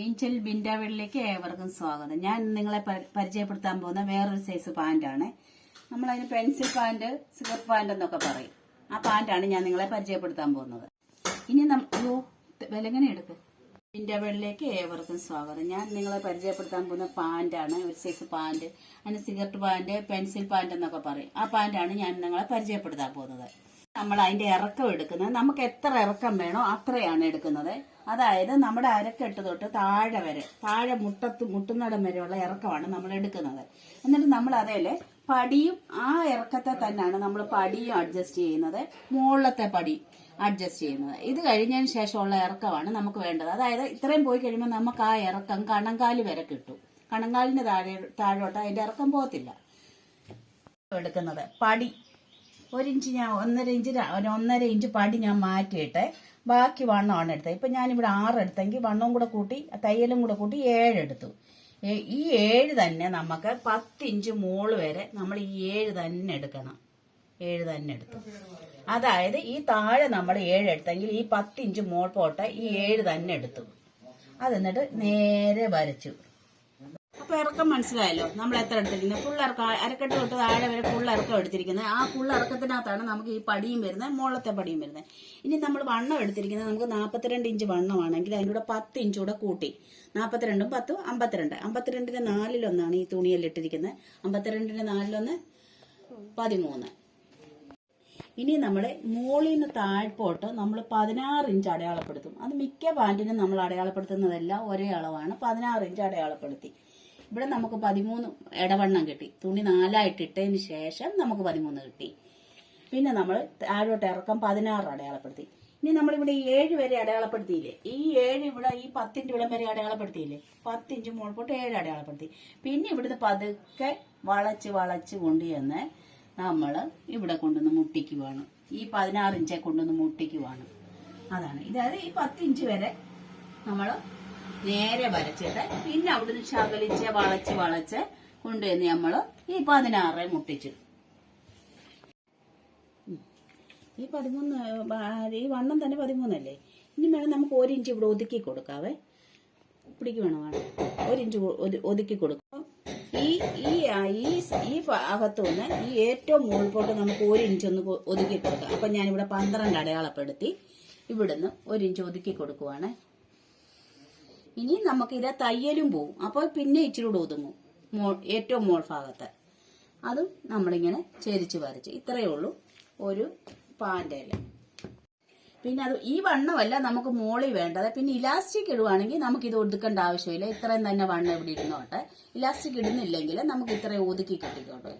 Angel ബിൻഡാവിളിലേക്ക് ഏവർക്കും സ്വാഗതം. ഞാൻ നിങ്ങളെ പരി- പരിചയപ്പെടുത്താൻ പോകുന്ന വേറൊരു സൈസ് പാന്റാണ് നമ്മളതിന് പെൻസിൽ പാന്റ് സിഗർ പാന്റ് എന്നൊക്കെ പറയും. ആ പാന്റാണ് ഞാൻ നിങ്ങളെ പരിചയപ്പെടുത്താൻ പോകുന്നത്. ഇനി നമുക്ക് വിലങ്ങനെ എടുക്ക്. ബിൻഡാവിളിലേക്ക് ഏവർക്കും സ്വാഗതം. ഞാൻ നിങ്ങളെ പരിചയപ്പെടുത്താൻ പോകുന്ന പാന്റാണ് ഒരു സൈസ് പാന്റ് അതിന് സിഗരറ്റ് പാന്റ് പെൻസിൽ പാന്റ് എന്നൊക്കെ പറയും. ആ പാന്റാണ് ഞാൻ നിങ്ങളെ പരിചയപ്പെടുത്താൻ പോകുന്നത്. നമ്മൾ അതിന്റെ ഇറക്കം എടുക്കുന്നത്. നമുക്ക് എത്ര ഇറക്കം വേണോ അത്രയാണ് എടുക്കുന്നത്. അതായത് നമ്മുടെ അരക്കെട്ട് തൊട്ട് താഴെ വരെ താഴെ മുട്ടത്ത് മുട്ടുന്നിടം വരെയുള്ള ഇറക്കമാണ് നമ്മൾ എടുക്കുന്നത്. എന്നിട്ട് നമ്മൾ അതേൽ പടിയും ആ ഇറക്കത്തെ തന്നെയാണ് നമ്മൾ പടിയും അഡ്ജസ്റ്റ് ചെയ്യുന്നത്. മുകളിലത്തെ പടി അഡ്ജസ്റ്റ് ചെയ്യുന്നത്. ഇത് കഴിഞ്ഞതിന് ശേഷമുള്ള ഇറക്കമാണ് നമുക്ക് വേണ്ടത്. അതായത് ഇത്രയും പോയി കഴിയുമ്പോൾ നമുക്ക് ആ ഇറക്കം കണങ്കാൽ വരെ കിട്ടും. കണങ്കാലിന്റെ താഴെ താഴോട്ട് അതിന്റെ ഇറക്കം പോകത്തില്ല. എടുക്കുന്നത്. പടി ഒരു ഇഞ്ച് ഞാൻ ഒന്നര ഇഞ്ച് ഒന്നര ഇഞ്ച് പടി ഞാൻ മാറ്റിയിട്ട് ബാക്കി വണ്ണമാണ് എടുത്തത്. ഇപ്പം ഞാനിവിടെ ആറ് എടുത്തെങ്കിൽ വണ്ണവും കൂടെ കൂട്ടി തയ്യലും കൂടെ കൂട്ടി ഏഴ് എടുത്തു. ഈ ഏഴ് തന്നെ നമുക്ക് പത്തിഞ്ച് മോൾ വരെ നമ്മൾ ഈ ഏഴ് തന്നെ എടുക്കണം. ഏഴ് തന്നെ എടുത്തു. അതായത് ഈ താഴെ നമ്മൾ ഏഴ് എടുത്തെങ്കിൽ ഈ പത്തിഞ്ച് മോൾ പോട്ടെ ഈ ഏഴ് തന്നെ എടുത്തു. അതെന്നിട്ട് നേരെ വരച്ചു. അപ്പൊ ഇറക്കം മനസ്സിലായല്ലോ. നമ്മൾ എത്ര എടുത്തിരിക്കുന്നത് ഫുൾ ഇറക്കം. അരക്കെട്ട് തൊട്ട് താഴെ വരെ ഫുൾ ഇറക്കം എടുത്തിരിക്കുന്നത്. ആ ഫുൾ ഇറക്കത്തിനകത്താണ് നമുക്ക് ഈ പടിയും വരുന്നത് മുകളത്തെ പടിയും വരുന്നത്. ഇനി നമ്മൾ വണ്ണം എടുത്തിരിക്കുന്നത് നമുക്ക് നാൽപ്പത്തിരണ്ട് ഇഞ്ച് വണ്ണമാണെങ്കിൽ അതിന്റെ കൂടെ പത്ത് ഇഞ്ച് കൂടെ കൂട്ടി. നാൽപ്പത്തിരണ്ടും പത്തും അമ്പത്തിരണ്ട്. അമ്പത്തിരണ്ടിന്റെ നാലിലൊന്നാണ് ഈ തുണിയിൽ ഇട്ടിരിക്കുന്നത്. അമ്പത്തിരണ്ടിന്റെ നാലിലൊന്ന് പതിമൂന്ന്. ഇനി നമ്മൾ മുകളിൽ നിന്ന് താഴ്പോട്ട് നമ്മൾ പതിനാറ് ഇഞ്ച് അടയാളപ്പെടുത്തും. അത് മിക്ക പാന്റിനും നമ്മൾ അടയാളപ്പെടുത്തുന്നതെല്ലാം ഒരേ അളവാണ്. പതിനാറ് ഇഞ്ച് അടയാളപ്പെടുത്തി. ഇവിടെ നമുക്ക് പതിമൂന്ന് ഇടവണ്ണം കിട്ടി. തുണി നാലായിട്ട് ഇട്ടതിന് ശേഷം നമുക്ക് പതിമൂന്ന് കിട്ടി. പിന്നെ നമ്മൾ താഴോട്ട് ഇറക്കം പതിനാറ് അടയാളപ്പെടുത്തി. ഇനി നമ്മളിവിടെ ഈ ഏഴ് വരെ അടയാളപ്പെടുത്തിയില്ലേ? ഈ ഏഴ് ഇവിടെ ഈ പത്തിന്റെ ഇവിടം വരെ അടയാളപ്പെടുത്തിയില്ലേ? പത്തിഞ്ച് മുകൾപോട്ട് ഏഴ് അടയാളപ്പെടുത്തി. പിന്നെ ഇവിടുന്ന് പതുക്കെ വളച്ച് വളച്ച് കൊണ്ടുചെന്ന് നമ്മൾ ഇവിടെ കൊണ്ടുവന്ന് മുട്ടിക്കുവാണ് ഈ പതിനാറ് ഇഞ്ചെ കൊണ്ടുവന്ന് മുട്ടിക്കുവാണ് അതാണ്. ഇതായത് ഈ പത്തിഞ്ച് വരെ നമ്മൾ നേരെ വരച്ചിട്ട് പിന്നെ അവിടുന്ന് ശകലിച്ച് വളച്ച് വളച്ച് കൊണ്ടുവന്ന് നമ്മൾ ഈ പതിനാറ് മുട്ടിച്ചു ഈ പതിമൂന്ന് ഈ വണ്ണം തന്നെ പതിമൂന്നല്ലേ? ഇനി വേണം നമുക്ക് ഒരു ഇഞ്ച് ഇവിടെ ഒതുക്കി കൊടുക്കാവേ. പിടിക്കു വേണം ഒരു ഇഞ്ച് ഒതുക്കി കൊടുക്കും. ഈ ഈ ഈ ഈ ഈ ഏറ്റവും മുകളിലോട്ട് നമുക്ക് ഒരു ഇഞ്ച് ഒന്ന് ഒതുക്കി കൊടുക്കാം. അപ്പം ഞാനിവിടെ പന്ത്രണ്ട് അടയാളപ്പെടുത്തി. ഇവിടുന്ന് ഒരു ഇഞ്ച് ഒതുക്കി കൊടുക്കുവാണ്. ഇനി നമുക്ക് ഇത് തയ്യലും പോവും. അപ്പോൾ പിന്നെ ഇച്ചിരി കൂടെ ഒതുങ്ങും. മോൾ ഏറ്റവും മോൾ ഭാഗത്ത്. അതും നമ്മളിങ്ങനെ ചരിച്ച് വരച്ച്. ഇത്രയേ ഉള്ളൂ ഒരു പാന്റേൽ പിന്നെ അത് ഈ വണ്ണമല്ല നമുക്ക് മോളിൽ വേണ്ടത്. പിന്നെ ഇലാസ്റ്റിക് ഇടുവാണെങ്കിൽ നമുക്ക് ഇത് ഒതുക്കേണ്ട ആവശ്യമില്ല. ഇത്രയും തന്നെ വണ്ണം ഇവിടെ ഇരുന്നോട്ടെ ഇലാസ്റ്റിക് ഇടുന്നില്ലെങ്കിൽ നമുക്ക് ഇത്രയും ഒതുക്കി കിട്ടിക്കോട്ടെ.